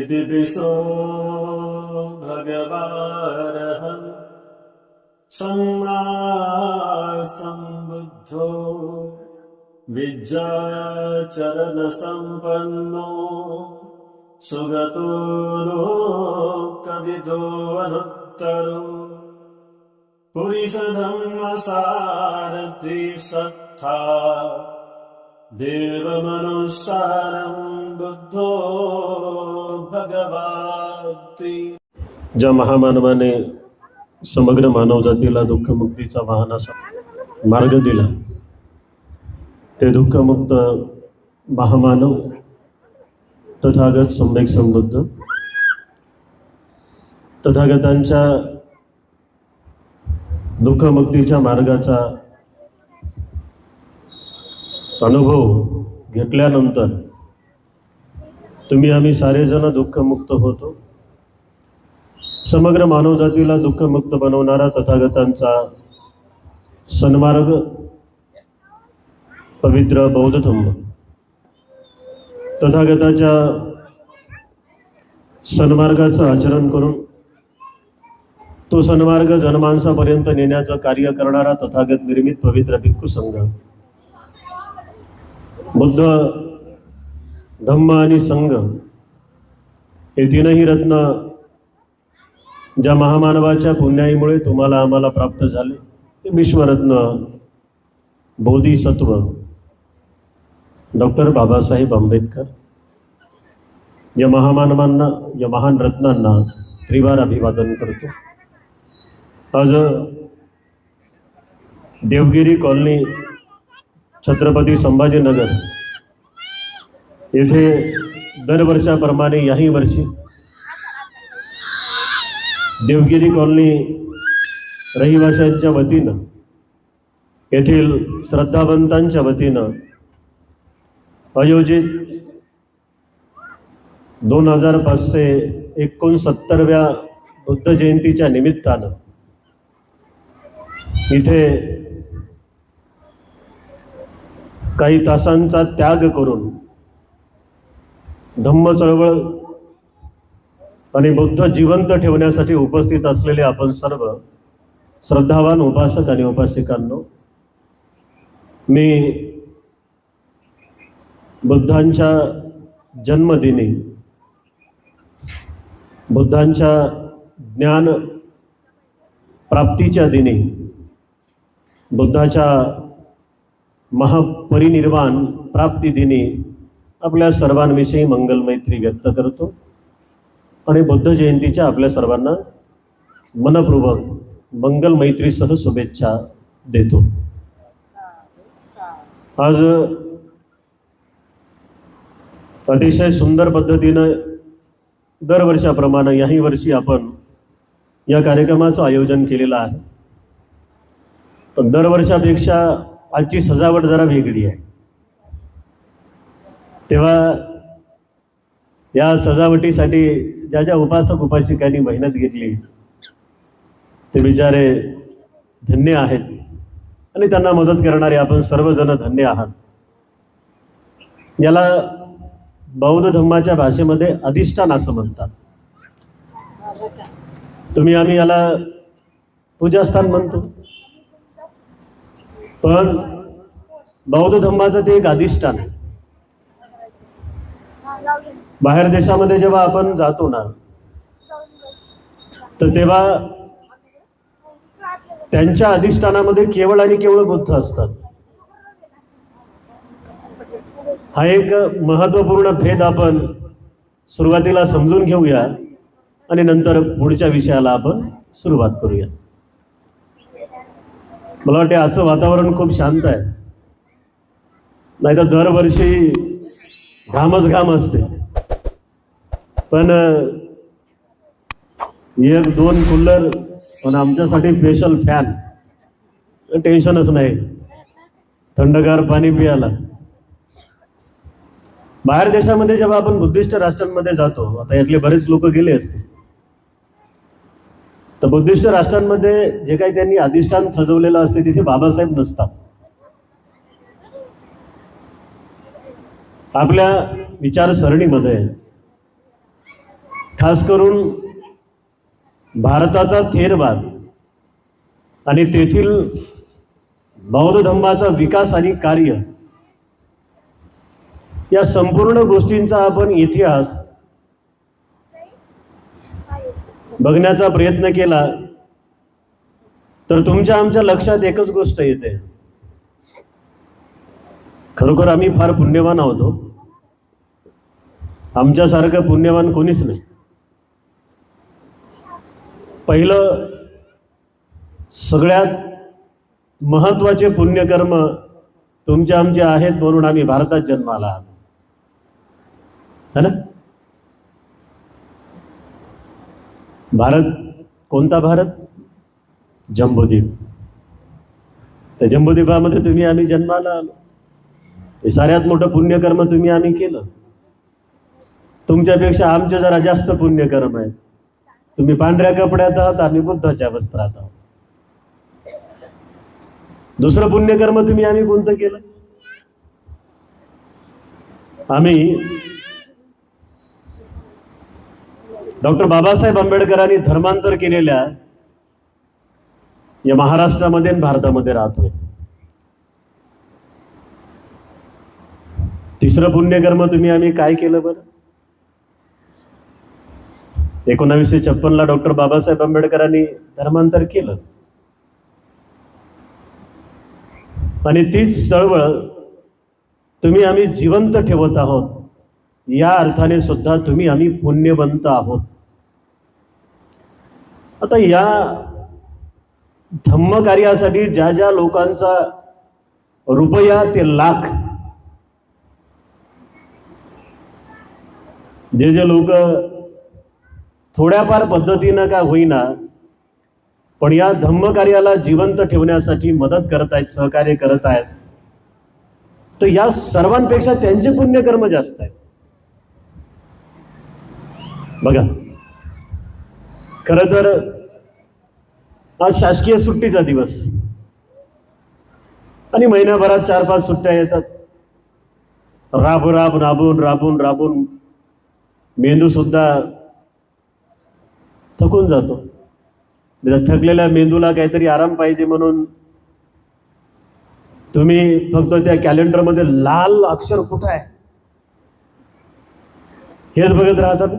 इति विशो भगवारहम् सम्मासम्बुद्धो विद्याचरणसम्पन्नो सुगतो लो कवितोनुत्तरो पुरिषदम् असारथि सत्था देवमनुस्सारम् बुद्धो भगवाति। ज्या महामानवाने समग्र मानवजातीला दुःखमुक्तीचा वाहनाचा मार्ग दिला ते दुःखमुक्त महामानव तथागत सम्यक संबुद्ध तथागतांच्या दुःखमुक्तीच्या मार्गाचा अनुभव घेतल्यानंतर तुम्ही आम्ही सारेजण दुःखमुक्त होतो. समग्र मानवजातीला दुःखमुक्त बनवणारा तथागतांचा सन्मार्ग पवित्र बौद्ध तथागताच्या सन्मार्गाचं आचरण करून तो सन्मार्ग जनमानसापर्यंत नेण्याचं कार्य करणारा तथागत निर्मित पवित्र भिक्खू संघ बुद्ध धम्म आणि संघ हे तीनही रत्न ज्या महामानवाच्या पुण्याईमुळे तुम्हाला आम्हाला प्राप्त झाले ते विश्वरत्न बोधिसत्व डॉक्टर बाबासाहेब आंबेडकर. या महामानवांना या महान रत्नांना त्रिवार अभिवादन करतो. आज देवगिरी कॉलनी छत्रपती संभाजीनगर येथे दरवर्षाप्रमाणे याही वर्षी देवगिरी कॉलनी रहिवाशांच्या वतीनं येथील श्रद्धावंतांच्या वतीनं आयोजित दोन हजार पाचशे एकोणसत्तरव्या बुद्ध जयंतीच्या निमित्तानं इथे काही तासांचा त्याग करून धम्म चळवळ आणि बुद्ध जिवंत ठेवण्यासाठी उपस्थित असलेले आपण सर्व श्रद्धावान उपासक आणि उपासिकांनो मी बुद्धांच्या जन्मदिनी बुद्धांच्या ज्ञान प्राप्तीच्या दिनी बुद्धाच्या महापरिनिर्वाण प्राप्ती दिनी आपल्या सर्वांविषयी मंगलमैत्री व्यक्त करतो आणि बुद्ध जयंतीच्या आपल्या सर्वांना मनपूर्वक मंगलमैत्रीसह शुभेच्छा देतो. आज अतिशय सुंदर पद्धतीनं दरवर्षाप्रमाणे याही वर्षी आपण या कार्यक्रमाचं आयोजन केलेलं आहे. पण दरवर्षापेक्षा आजची सजावट जरा वेगळी आहे. तेव्हा या सजावटीसाठी ज्या ज्या उपासक उपासिकांनी मेहनत घेतली ते बिचारे धन्य आहेत. आणि त्यांना मदत करणारे आपण सर्वजण धन्य आहात. याला बौद्ध धम्माच्या भाषेमध्ये अधिष्ठान असं म्हणतात तुम्ही आम्ही याला पूजास्थान म्हणतो. पण बौद्ध धम्माचं ते एक अधिष्ठान आहे. बाहेर देशामध्ये जेव्हा आपण जातो ना तर तेव्हा त्यांच्या अधिष्ठानामध्ये केवळ आणि केवळ बुद्ध असतात. हा एक महत्त्वपूर्ण भेद आपण सुरुवातीला समजून घेऊया आणि नंतर पुढच्या विषयाला आपण सुरुवात करूया. मला वाटते आजचं वातावरण खूप शांत आहे. नाहीतर दरवर्षी घामच घाम असते. पण एक दोन कूलर पण आमच्यासाठी स्पेशल फॅन टेन्शनच नाही. थंडगार पाणी पियाला बाहेर देशामध्ये जेव्हा आपण बुद्धिस्ट राष्ट्रांमध्ये जातो आता यातले बरेच लोक गेले असते तर बुद्धिस्ट राष्ट्रांमध्ये जे काही त्यांनी अधिष्ठान सजवलेलं असते तिथे बाबासाहेब नसतात. आपल्या विचारसरणीमध्ये खास करून भारताचा थेरवाद आणि तेथील बौद्ध धर्माचा विकास आणि कार्य या संपूर्ण गोष्टींचा आपण इतिहास बघण्याचा प्रयत्न केला तर तुमच्या आमच्या लक्षात एकच गोष्ट येते. खरोखर आम्ही फार पुण्यवान आहोत हो. आमच्यासारखं पुण्यवान कोणीच नाही. पहिलं सगळ्यात महत्त्वाचे पुण्यकर्म तुमचे आमचे आहेत म्हणून आम्ही भारतात जन्माला आलो. है ना? भारत कोणता भारत? जम्बोदीप त्या जम्बोदीपामध्ये तुम्ही आम्ही जन्माला आलो. हे साऱ्यात मोठं पुण्यकर्म तुम्ही आम्ही केलं. तुमच्यापेक्षा आमचे जरा जास्त पुण्यकर्म आहे. तुम्ही पांढऱ्या कपड्यात आहात आम्ही बुद्धाच्या वस्त्रात आहोत. दुसरं पुण्यकर्म तुम्ही आम्ही कोणतं केलं? आम्ही डॉक्टर बाबासाहेब आंबेडकरांनी धर्मांतर केलेल्या या महाराष्ट्रामध्ये आणि भारतामध्ये राहतोय. तिसरं पुण्यकर्म तुम्ही आम्ही काय केलं बरं? एकोणावीसशे छप्पनला डॉक्टर बाबासाहेब आंबेडकरांनी धर्मांतर केलं. आणि तीच चळवळ तुम्ही आम्ही जिवंत ठेवत आहोत या अर्थाने सुद्धा तुम्ही आम्ही पुण्यवंत आहोत. आता या धम्मकार्यासाठी ज्या ज्या लोकांचा रुपया ते लाख जे जे लोक थोड्याफार पद्धतीनं का होईना पण या धम्मकार्याला जिवंत ठेवण्यासाठी मदत करत आहेत सहकार्य करत आहेत तर या सर्वांपेक्षा त्यांचे पुण्यकर्म जास्त आहेत. बघा खरं तर आज शासकीय सुट्टीचा दिवस. आणि महिन्याभरात चार पाच सुट्ट्या येतात. राब राब राबून राबून राबून मेंदू सुद्धा थकून जातो. म्हणजे थकलेल्या मेंदूला काहीतरी आराम पाहिजे म्हणून तुम्ही फक्त त्या कॅलेंडरमध्ये लाल अक्षर कुठं आहे? हेच बघत राहतात.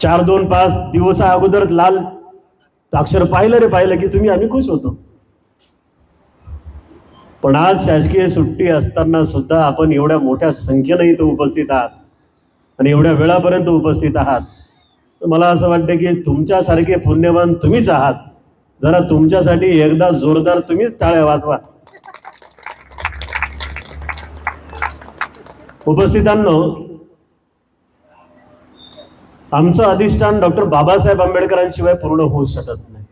चार दोन पाच दिवसा अगोदर लाल अक्षर पाहिलं रे पाहिलं की तुम्ही आम्ही खुश होतो. पण आज शासकीय सुट्टी असताना सुद्धा आपण एवढ्या मोठ्या संख्येनं इथं उपस्थित आहात. आणि एवढ्या वेळापर्यंत उपस्थित आहात. तर मला असं वाटतं की तुमच्यासारखे पुण्यवान तुम्हीच आहात. जरा तुमच्यासाठी एकदा जोरदार तुम्हीच टाळ्या वाजवा. उपस्थितांनो आमचं अधिष्ठान डॉक्टर बाबासाहेब आंबेडकरांशिवाय पूर्ण होऊ शकत नाही.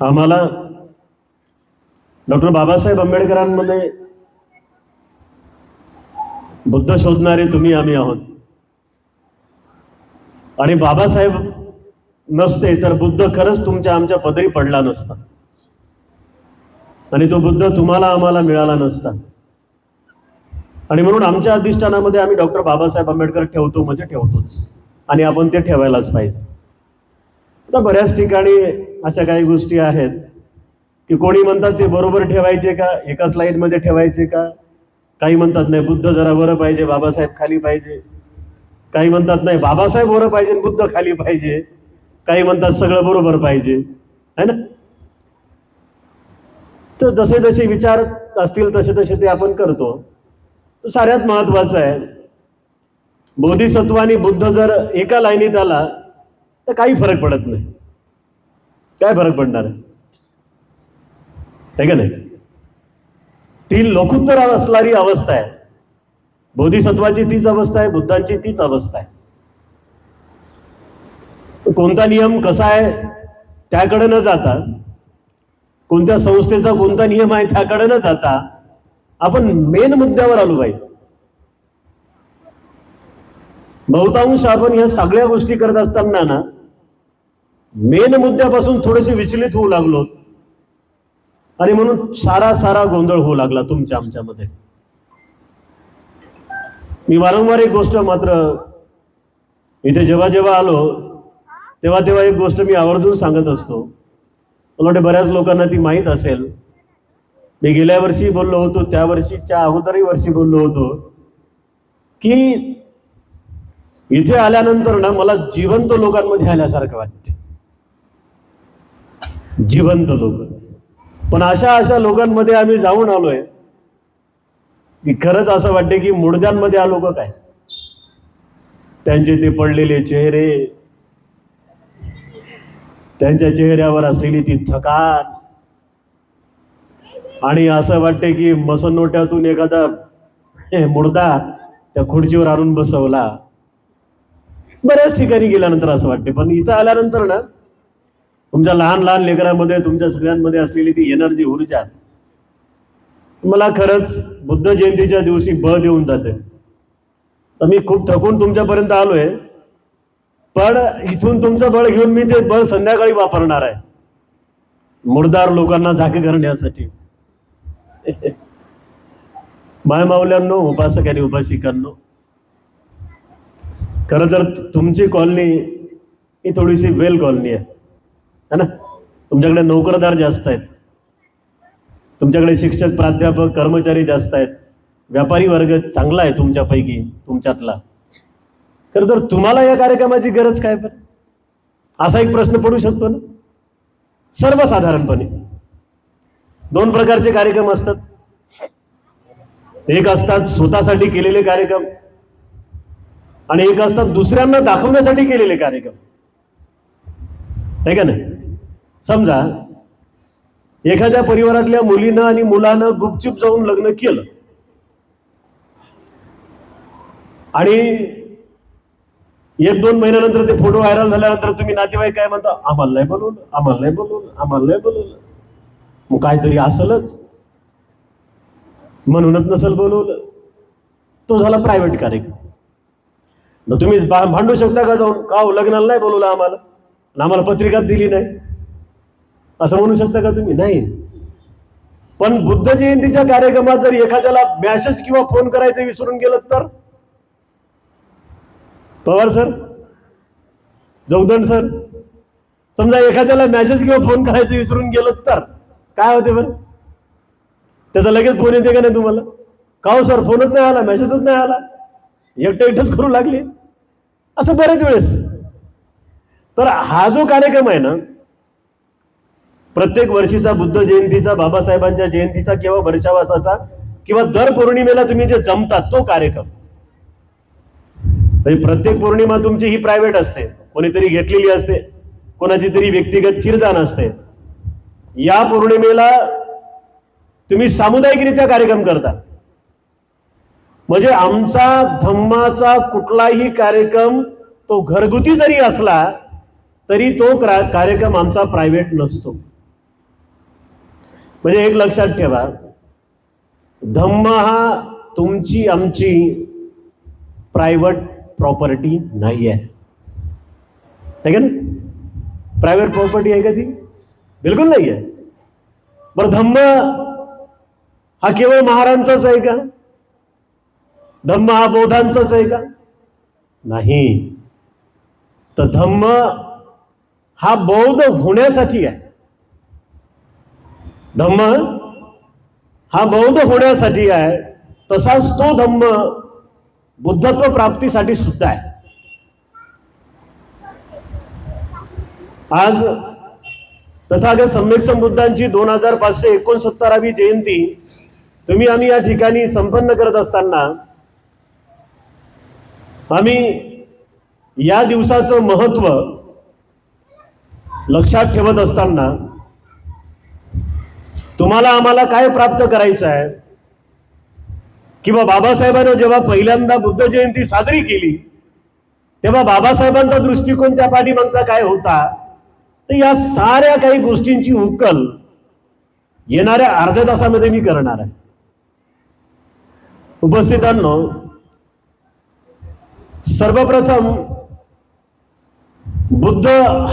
आम्हाला डॉक्टर बाबासाहेब आंबेडकरांमध्ये बुद्ध शोधणारे तुम्ही आम्ही आहोत. आणि बाबासाहेब नसते तर बुद्ध खरंच तुमच्या आमच्या पदरी पडला नसता. आणि तो बुद्ध तुम्हाला आम्हाला मिळाला नसता. आणि म्हणून आमच्या अधिष्ठानामध्ये आम्ही डॉक्टर बाबासाहेब आंबेडकर ठेवतो म्हणजे ठेवतोच. आणि आपण ते ठेवायलाच पाहिजे. आता बऱ्याच ठिकाणी अशा काही गोष्टी आहेत की कोणी म्हणतात ते बरोबर ठेवायचे का? एकाच लाईनमध्ये ठेवायचे का? काही म्हणतात नाही बुद्ध जरा बरं पाहिजे बाबासाहेब खाली पाहिजे. काही म्हणतात नाही बाबासाहेब बरं पाहिजे बुद्ध खाली पाहिजे. काही म्हणतात सगळं बरोबर पाहिजे. है ना? तर जसे जसे विचार असतील तसे तसे ते आपण करतो. साऱ्यात महत्वाचं आहे. बोधिसत्व आणि बुद्ध जर एका लाईनीत आला तर काही फरक पडत नाही. काय फरक पडणार? आहे का नाही? ती लोकोत्तरावर असणारी अवस्था आहे. बोधिसत्वाची तीच अवस्था आहे बुद्धांची तीच अवस्था आहे. कोणता नियम कसा आहे त्याकडे न जाता कोणत्या संस्थेचा कोणता नियम आहे त्याकडे न जाता आपण मेन मुद्द्यावर आलो पाहिजे. बहुतांश आपण ह्या सगळ्या गोष्टी करत असताना ना मेन मुद्द्यापासून थोडेसे विचलित होऊ लागलो. आणि म्हणून सारा सारा गोंधळ होऊ लागला तुमच्या आमच्यामध्ये. मी वारंवार एक गोष्ट मात्र इथे जेव्हा जेव्हा आलो तेव्हा तेव्हा एक गोष्ट मी आवर्जून सांगत असतो. मला वाटते बऱ्याच लोकांना ती माहीत असेल. मी गेल्या वर्षी बोललो होतो त्या वर्षीच्या अगोदरही वर्षी बोललो होतो की इथे आल्यानंतर ना मला जिवंत लोकांमध्ये आल्यासारखं वाटते. जिवंत लोक. पण अशा अशा लोकांमध्ये आम्ही जाऊन आलोय की खरंच असं वाटते की मुडद्यांमध्ये आलो का काय? त्यांचे ते पडलेले चेहरे त्यांच्या चेहऱ्यावर असलेली ती थकान. आणि असं वाटते की मसनोट्यातून एखादा मुडदा त्या खुर्चीवर आणून बसवला. बऱ्याच ठिकाणी गेल्यानंतर असं वाटते. पण इथं आल्यानंतर ना तुमच्या लहान लहान लेकरांमध्ये तुमच्या सगळ्यांमध्ये असलेली ती एनर्जी ऊर्जा मला खरंच बुद्ध जयंतीच्या दिवशी बळ देऊन जाते. तर मी खूप थकून तुमच्यापर्यंत आलोय. पण इथून तुमचं बळ घेऊन मी ते बळ संध्याकाळी वापरणार आहे. मुर्दार लोकांना झाके करण्यासाठी. मायमावल्यांनो उपासक आणि उपासिकांनो खरं तर तुमची कॉलनी ही थोडीशी वेल कॉलनी आहे. है ना? तुमच्याकडे नोकरदार जास्त आहेत. तुमच्याकडे शिक्षक प्राध्यापक कर्मचारी जास्त आहेत. व्यापारी वर्ग चांगला आहे तुमच्यापैकी तुमच्यातला. खरं तर तुम्हाला या कार्यक्रमाची गरज काय पण असा एक प्रश्न पडू शकतो ना? सर्वसाधारणपणे. दोन प्रकारचे कार्यक्रम असतात. एक असतात स्वतःसाठी केलेले कार्यक्रम आणि एक असतात दुसऱ्यांना दाखवण्यासाठी केलेले कार्यक्रम. आहे का नाही? समजा एखाद्या परिवारातल्या मुलीनं आणि मुलानं गुपचूप जाऊन लग्न केलं. आणि एक दोन महिन्यानंतर ते फोटो व्हायरल झाल्यानंतर तुम्ही नातेवाईक काय म्हणता आम्हाला नाही बोलवलं आम्हाला नाही बोलवलं आम्हाला नाही बोलवलं. मग काहीतरी असलच. म्हणूनच नसल बोलवलं. तो झाला प्रायव्हेट कार्यक्रम. मग तुम्ही भांडू शकता का जाऊन? का हो, लग्नाला नाही बोलवलं आम्हाला? आम्हाला पत्रिकाच दिली नाही. असं म्हणू शकता का तुम्ही? नाही. पण बुद्ध जयंतीच्या कार्यक्रमात जर एखाद्याला मॅसेज किंवा फोन करायचं विसरून गेलं तर? पवार सर जोगदंड सर समजा एखाद्याला मॅसेज किंवा फोन करायचं विसरून गेलं तर? काय होते बरं? त्याचा लगेच फोन येते का नाही तुम्हाला? का हो सर फोनच नाही आला मेसेजच नाही आला? एकटं एकटंच करू लागले? असं बरेच वेळेस. तर हा जो कार्यक्रम आहे ना प्रत्येक वर्षीचा बुद्ध जयंतीचा बाबासाहेबांच्या जयंतीचा किंवा वर्षावासाचा किंवा दर पौर्णिमेला तुम्ही जे जमतात तो कार्यक्रम. म्हणजे प्रत्येक पौर्णिमा तुमची ही प्रायव्हेट असते. कोणीतरी घेतलेली असते. कोणाची तरी व्यक्तिगत किरदान असते. या पौर्णिमेला तुम्ही सामुदायिकरित्या कार्यक्रम करता. म्हणजे आमचा धम्माचा कुठलाही कार्यक्रम तो घरगुती जरी असला तरी तो कार्यक्रम आमचा प्रायव्हेट नसतो. म्हणजे एक लक्षात ठेवा. धम्म हा तुमची आमची प्रायव्हेट प्रॉपर्टी नाही आहे का ना प्रायव्हेट प्रॉपर्टी आहे का ती? बिलकुल नाही आहे बरं धम्म हा केवळ महाराजांचाच आहे का? धम्म हा बौद्धांचाच आहे का? नाही. तर धम्म हा बौद्ध होण्यासाठी आहे. धम्म हा बौद्ध होण्यासाठी आहे. तसाच तो धम्म बुद्धत्व प्राप्तीसाठी सुद्धा आहे. आज तथागत सम्यक संबुद्धांची दोन हजार पाचशे एकोणसत्तरावी जयंती तुम्ही आम्ही या ठिकाणी संपन्न करत असताना आम्ही या दिवसाचं महत्त्व लक्षात ठेवत असताना तुम्हाला आम्हाला काय प्राप्त करायचं आहे? किंवा बाबासाहेबांनी जेव्हा पहिल्यांदा बुद्ध जयंती साजरी केली तेव्हा बाबासाहेबांचा दृष्टिकोन त्या पाठीमागचा काय होता? तर या साऱ्या काही गोष्टींची उकल येणाऱ्या अर्ध्या तासामध्ये मी करणार आहे. उपस्थितांनो सर्वप्रथम बुद्ध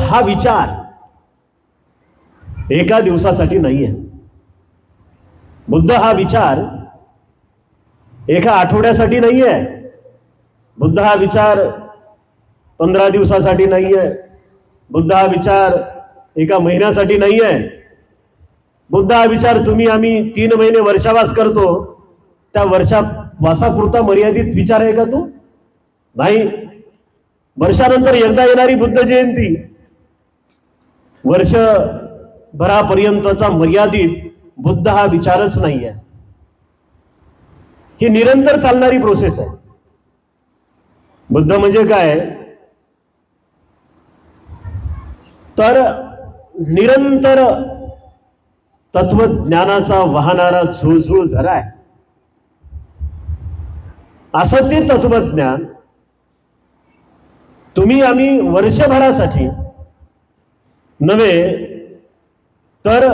हा विचार एका दिवसासाठी नाही आहे बुद्ध हा विचार एका आठवड्यासाठी नाही आहे बुद्ध हा विचार पंधरा दिवसासाठी नाही आहे बुद्ध हा विचार एका महिन्यासाठी नाही आहे बुद्ध हा विचार तुम्ही आम्ही तीन महिने वर्षावास करतो. त्या वर्षा वासापुरता मर्यादित विचार आहे का तो? नाही. वर्षानंतर एकदा येणारी बुद्ध जयंती. वर्षभरापर्यंतचा मर्यादित बुद्ध हा विचारच नाही आहे ही निरंतर चालणारी प्रोसेस आहे. बुद्ध म्हणजे काय? तर निरंतर तत्वज्ञानाचा वाहणारा झुळझुळ झरा आहे. असं ते तत्वज्ञान तुम्ही आम्ही वर्षभरासाठी नव्हे तर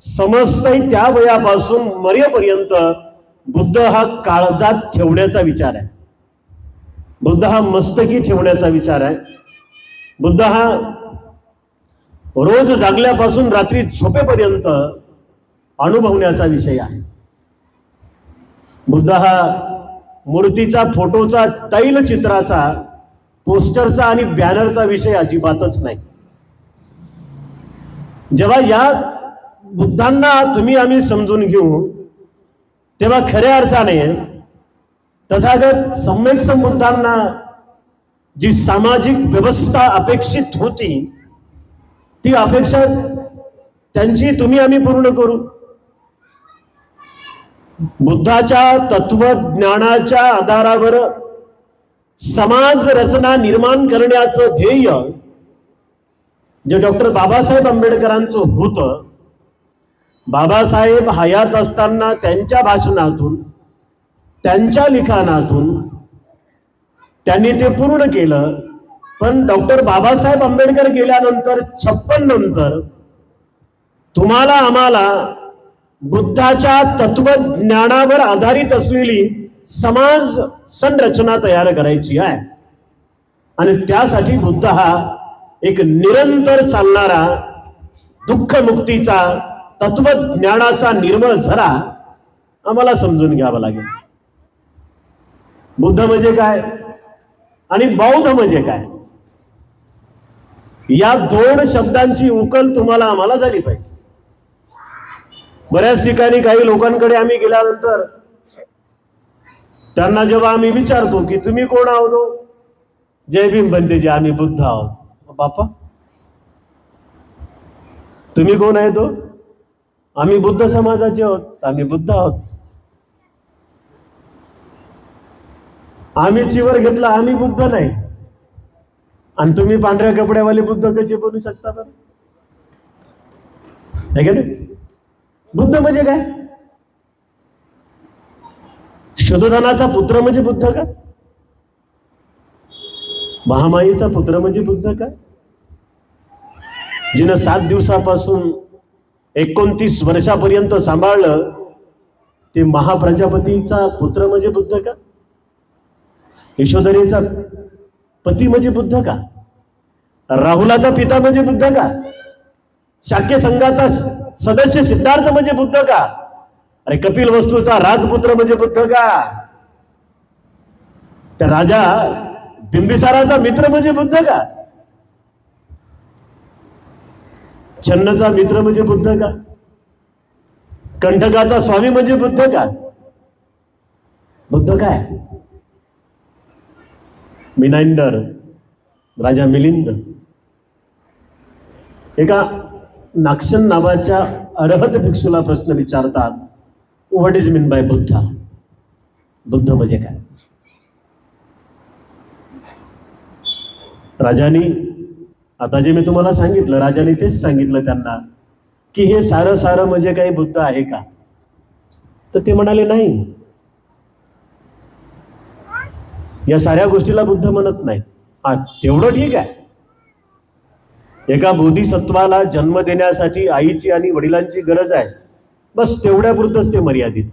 समजतंय त्या वयापासून मरेपर्यंत बुद्ध हा काळजात ठेवण्याचा विचार आहे. बुद्ध हा मस्तकी ठेवण्याचा विचार आहे. बुद्ध हा रोज जागल्यापासून रात्री झोपेपर्यंत अनुभवण्याचा विषय आहे. बुद्ध हा मूर्तीचा फोटोचा तैलचित्राचा पोस्टरचा आणि बॅनरचा विषय अजिबातच नाही. जेव्हा या बुद्धांना तुम्ही आम्ही समजून घेऊ तेव्हा खऱ्या अर्थाने तथागत सम्यक संबुद्धांना जी सामाजिक व्यवस्था अपेक्षित होती ती अपेक्षा त्यांची तुम्ही आम्ही पूर्ण करू. बुद्धाच्या तत्वज्ञानाच्या आधारावर समाज रचना निर्माण करण्याचं ध्येय जे डॉक्टर बाबासाहेब आंबेडकरांचं होतं बाबासाहेब हयात असताना त्यांच्या भाषणातून त्यांच्या लिखाणातून त्यांनी ते पूर्ण केलं. पण डॉक्टर बाबासाहेब आंबेडकर गेल्यानंतर छप्पन नंतर तुम्हाला आम्हाला बुद्धाच्या तत्वज्ञानावर आधारित असलेली समाज संरचना तयार करायची आहे. आणि त्यासाठी बुद्ध हा एक निरंतर चालणारा दुःख मुक्तीचा तत्वज्ञानाचा निर्मळ झरा आम्हाला समजून घ्यावा लागेल. बुद्ध म्हणजे काय? आणि बौद्ध म्हणजे काय? या दोन शब्दांची उकल तुम्हाला आम्हाला झाली पाहिजे. बऱ्याच ठिकाणी काही लोकांकडे आम्ही गेल्यानंतर त्यांना जेव्हा आम्ही विचारतो की तुम्ही कोण आहोत हो? जय भीम बनते आम्ही बुद्ध आहोत. बापा तुम्ही कोण आहे तो हो? आम्ही बुद्ध समाजाचे आहोत आम्ही बुद्ध आहोत. आम्ही चिवर घेतला आम्ही बुद्ध नाही. आणि तुम्ही पांढऱ्या कपड्यावाले बुद्ध कसे बनू शकता बरं? का नाही? बुद्ध म्हणजे काय? शुद्धधनाचा पुत्र म्हणजे बुद्ध का? महामाईचा पुत्र म्हणजे बुद्ध का? जिनं सात दिवसापासून एकोणतीस वर्षापर्यंत सांभाळलं ते महाप्रजापतीचा पुत्र म्हणजे बुद्ध का? यशोधरेचा पती म्हणजे बुद्ध का? राहुलाचा पिता म्हणजे बुद्ध का? शाक्य संघाचा सदस्य सिद्धार्थ म्हणजे बुद्ध का? अरे कपिल वस्तूचा राजपुत्र म्हणजे बुद्ध का? त्या राजा बिंबिसाराचा मित्र म्हणजे बुद्ध का? छन्नचा मित्र म्हणजे बुद्ध का? कंठकाचा स्वामी म्हणजे बुद्ध का? बुद्ध काय? मिनाइंडर राजा मिलिंद. एका नाक्षन नावाच्या अरहत भिक्षूला प्रश्न विचारतात what is mean by Buddha? Buddha म्हणजे काय? राजानी आता जे मी तुम्हाला सांगितलं राजाने तेच सांगितलं त्यांना की हे सारं सारं म्हणजे काही बुद्ध आहे का? तर ते म्हणाले नाही. या साऱ्या गोष्टीला बुद्ध म्हणत नाही हा तेवढं ठीक आहे. एका बोधिसत्वाला जन्म देण्यासाठी आईची आणि वडिलांची गरज आहे. बस तेवढ्यापुरतच ते मर्यादित.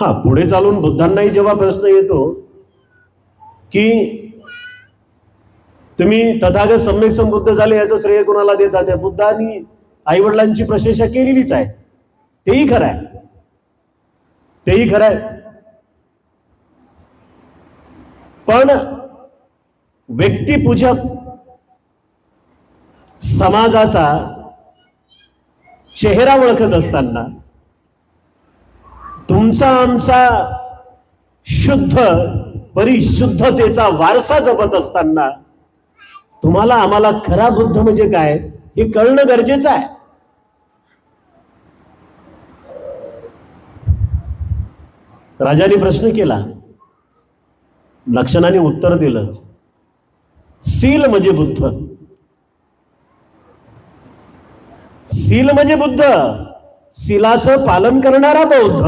हा पुढे चालून बुद्धांनाही जेव्हा प्रश्न येतो की तुम्ही तथागत सम्यक संबुद्ध झाले याचं श्रेय कोणाला देता? त्या बुद्धांनी आईवडिलांची प्रशंसा केलेलीच आहे. तेही खरं आहे. तेही खरं आहे. पण व्यक्तिपूजक समाजाचा चेहरा ओळखत असताना तुमचा आमचा शुद्ध परिशुद्धतेचा वारसा जपत असताना तुम्हाला आम्हाला खरा बुद्ध म्हणजे काय? हे कळणं गरजेचं आहे. राजाने प्रश्न केला. लक्षणाने उत्तर दिलं. सील म्हणजे बुद्ध. सील म्हणजे बुद्ध. सीलाचं पालन करणारा बौद्ध.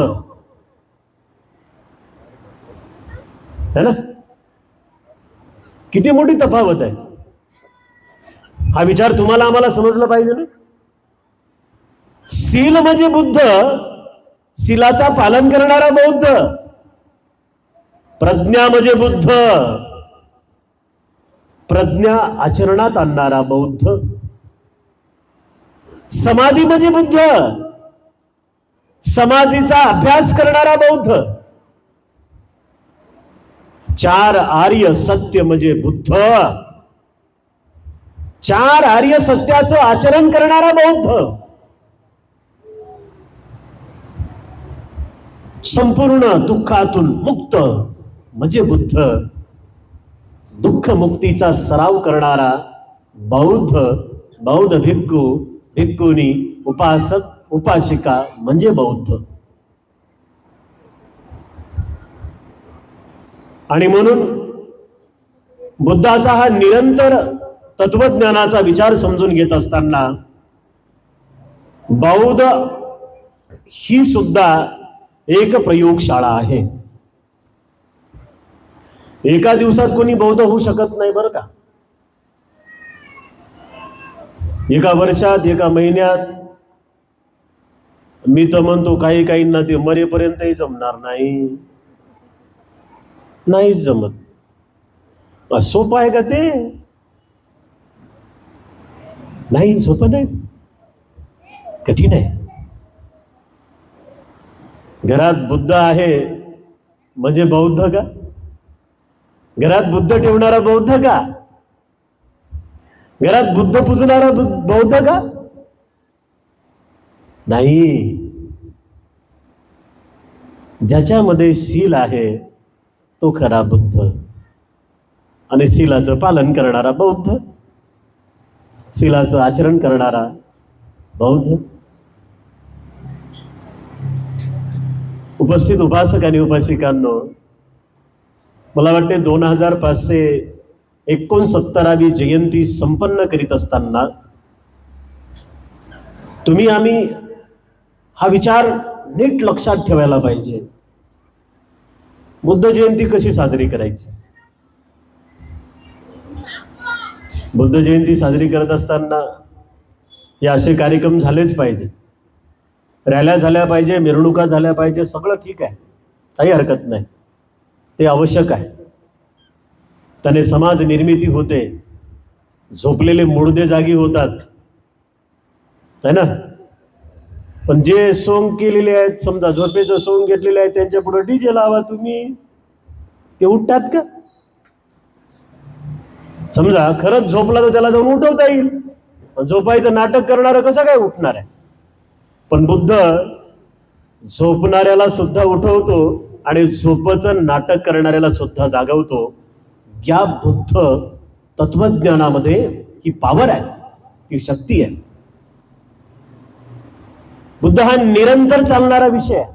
है ना? किती मोठी तफावत आहे. हा विचार तुम्हाला आम्हाला समजला पाहिजे ना? सील म्हणजे बुद्ध. शिलाचा पालन करणारा बौद्ध. प्रज्ञा म्हणजे बुद्ध. प्रज्ञा आचरणात आणणारा बौद्ध. समाधी म्हणजे बुद्ध. समाधीचा अभ्यास करणारा बौद्ध. चार आर्य सत्य म्हणजे बुद्ध. चार आर्य सत्याचं आचरण करणारा बौद्ध. संपूर्ण दुःखातून मुक्त म्हणजे बुद्ध. दुःख मुक्तीचा सराव करणारा बौद्ध बौद्ध भिक्खू भिक्खुनी उपासक उपासिका म्हणजे बौद्ध. आणि म्हणून बुद्धाचा हा निरंतर तत्वज्ञानाचा विचार समजून घेत असताना बौद्ध ही सुद्धा एक प्रयोगशाळा आहे. एका दिवसात कोणी बौद्ध होऊ शकत नाही बरं का? एका वर्षात एका महिन्यात मी तर म्हणतो काही काहींना ते मरेपर्यंतही जमणार नाही. नाहीच जमत. सोपं आहे का ते? नाही सोपं नाही. कठीण आहे. घरात बुद्ध आहे म्हणजे बौद्ध का? घरात बुद्ध ठेवणारा बौद्ध का? घरात बुद्ध पुजणारा बौद्ध का? नाही. ज्याच्यामध्ये शील आहे तो खरा बुद्ध. आणि शिलाचं पालन करणारा बौद्ध. शिलाचं आचरण करणारा बौद्ध. उपस्थित उपासक आणि उपासिकांनो मला वाटते दोन हजार पाचशे एकोणसत्तरावी जयंती संपन्न करीत असताना तुम्ही आम्ही हा विचार नीट लक्षात ठेवायला पाहिजे. बुद्ध जयंती कशी साजरी करायची? बुद्ध जयंती साजरी करत असताना हे असे कार्यक्रम झालेच पाहिजे. रॅल्या झाल्या पाहिजे मिरवणुका झाल्या पाहिजे सगळं ठीक आहे. काही हरकत नाही. ते आवश्यक आहे. त्याने समाज निर्मिती होते. झोपलेले मुडदे जागी होतात. है ना? पण जे सोंग केलेले आहेत समजा झोपेचं सोंग घेतलेले आहे त्यांच्या पुढे डीजे लावा तुम्ही. ते उठतात का? समजा खरंच झोपला तर त्याला जाऊन उठवता येईल. पण झोपायचं नाटक करणारं कसं काय उठणार आहे? पण बुद्ध झोपणाऱ्याला सुद्धा उठवतो आणि झोपचं नाटक करणाऱ्याला सुद्धा जागवतो. या बुद्ध तत्वज्ञानामध्ये ही पावर आहे ही शक्ती आहे. बुद्ध हा निरंतर चालणारा विषय आहे.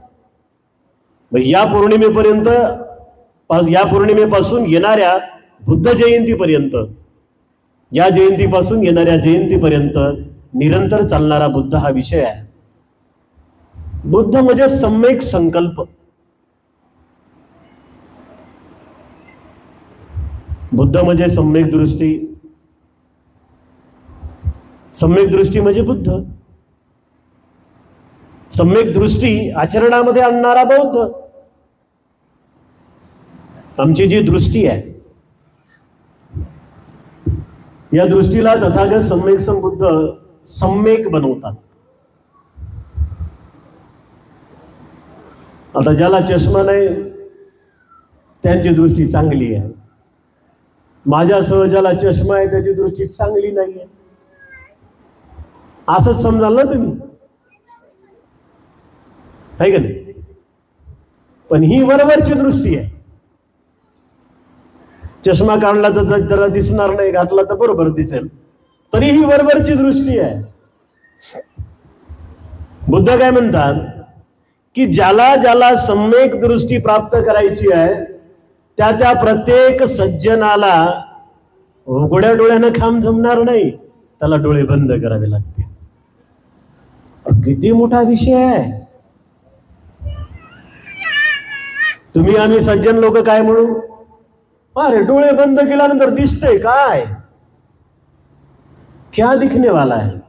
मग या पौर्णिमेपर्यंत या पौर्णिमेपासून येणाऱ्या बुद्ध जयंतीपर्यंत या जयंतीपासून येणाऱ्या जयंतीपर्यंत निरंतर चालणारा बुद्ध हा विषय आहे. बुद्ध म्हणजे सम्यक संकल्प. बुद्ध म्हणजे सम्यक दृष्टी. सम्यक दृष्टी म्हणजे बुद्ध. सम्यक दृष्टी आचरणामध्ये आणणारा बौद्ध. आमची जी दृष्टी आहे या दृष्टीला तथागत सम्यक संबुद्ध सम्यक बनवतात. आता ज्याला चष्मा नाही त्यांची दृष्टी चांगली आहे. माझ्यासह ज्याला चष्मा आहे त्याची दृष्टी चांगली नाही आहे. असंच समजाल ना तुम्ही? आहे का नाही? पण ही वरवरची दृष्टी आहे. चष्मा काढला तर जरा दिसणार नाही घातला तर बरोबर दिसेल. तरी ही वरवरची दृष्टी आहे. बुद्ध काय म्हणतात की ज्याला ज्याला सम्यक दृष्टी प्राप्त करायची आहे त्या त्या प्रत्येक सज्जनाला उघड्या डोळ्यानं खांब जमणार नाही त्याला डोळे बंद करावे लागतील. किती मोठा विषय आहे. तुम्ही आम्ही सज्जन लोक काय म्हणू? अरे डोळे बंद केल्यानंतर दिसतंय काय? क्या दिखने वाला है?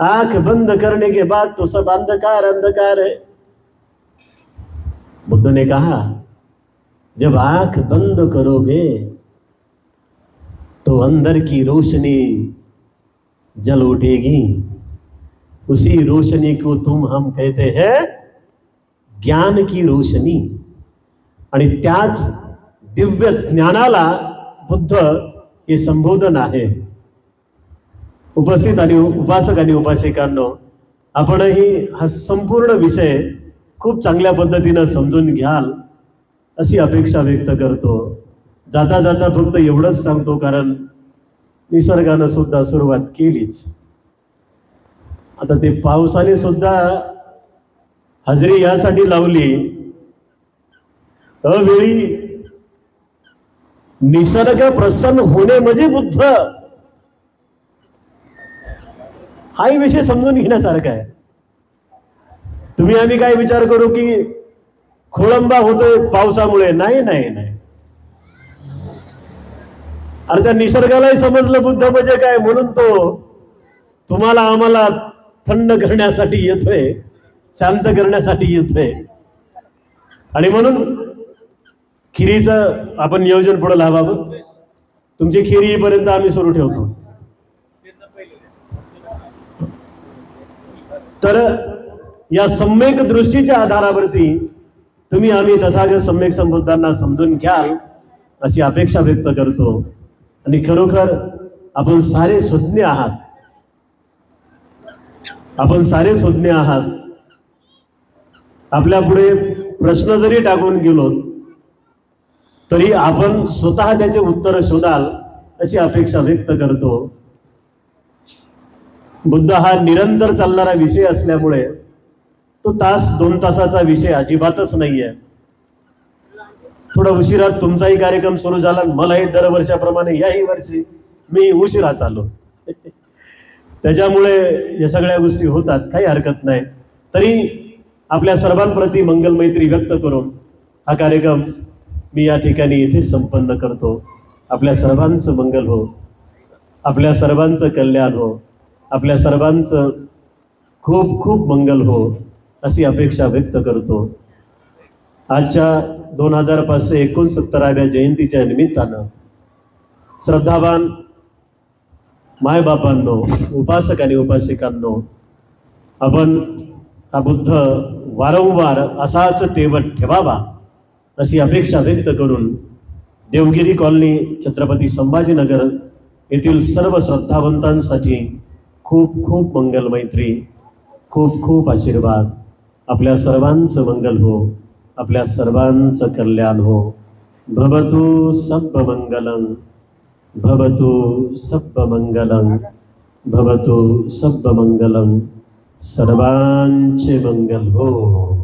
आँख बंद करने के बाद तो सब अंधकार अंधकार है। बुद्ध ने कहा, जब आँख बंद करोगे तो अंदर की रोशनी जल उठेगी। उसी रोशनी को तुम हम कहते हैं ज्ञान की रोशनी। दिव्य ज्ञानाला बुद्ध हे संबोधन आहे. उपस्थित आणि उपासक आणि उपासिकांनो आपणही हा संपूर्ण विषय खूप चांगल्या पद्धतीनं समजून घ्याल अशी अपेक्षा व्यक्त करतो. जाता जाता फक्त एवढंच सांगतो कारण निसर्गानं सुद्धा सुरुवात केलीच. आता ते पावसाने सुद्धा हजेरी यासाठी लावली. अवेळी निसर्ग प्रसन्न होणे म्हणजे बुद्ध. हाही विषय समजून घेण्यासारखा आहे. तुम्ही आम्ही काय विचार करू की खोळंबा होतोय पावसामुळे? नाही नाही नाही. अरे त्या निसर्गालाही समजलं बुद्ध म्हणजे काय? म्हणून तो तुम्हाला आम्हाला थंड करण्यासाठी येतोय शांत करण्यासाठी येतोय. आणि म्हणून खिरीचं आपण नियोजन पुढे लावावं. तुमची खिरी पर्यंत आम्ही सुरू ठेवतो. तर या सम्यक दृष्टीच्या आधारावरती तुम्ही आम्ही तथागत सम्यक संबुद्धांना समजून घ्याल अशी अपेक्षा व्यक्त करतो. आणि खरोखर आपण सारे सुज्ञ आहात. आपण सारे सुज्ञ आहात. आपल्या पुढे प्रश्न जरी टाकून गेलो तरी आपण स्वतः त्याचे उत्तर शोधाल अशी अपेक्षा व्यक्त करतो. बुद्ध हा निरंतर चालणारा विषय असल्यामुळे तो तास दोन तासाचा विषय अजिबातच नाहीये. थोडा उशिरात तुमचाही कार्यक्रम सुरू झाला मलाही दरवर्षाप्रमाणे याही वर्षी मी उशिरा चालू त्याच्यामुळे या सगळ्या गोष्टी होतात काही हरकत नाही. तरी आपल्या सर्वांप्रती मंगलमैत्री व्यक्त करून हा कार्यक्रम मी या ठिकाणी येथे संपन्न करतो. आपल्या सर्वांचं मंगल हो. आपल्या सर्वांचं कल्याण हो. आपल्या सर्वांचं खूप खूप मंगल हो अशी अपेक्षा व्यक्त करतो. आजच्या दोन हजार पाचशे एकोणसत्तराव्या जयंतीच्या निमित्तानं श्रद्धावान मायबापांनो उपासक आणि उपासिकांनो आपण हा बुद्ध वारंवार असाच तेवट ठेवावा. अशी अपेक्षा व्यक्त करून देवगिरी कॉलनी छत्रपती संभाजीनगर येथील सर्व श्रद्धावंतांसाठी खूप खूप मंगल मैत्री खूप खूप आशीर्वाद. आपल्या सर्वांचं मंगल हो आपल्या सर्वांचं कल्याण हो. भवतु सब्ब भवतु सब्ब भवतु सब्ब सर्वांचे मंगल हो.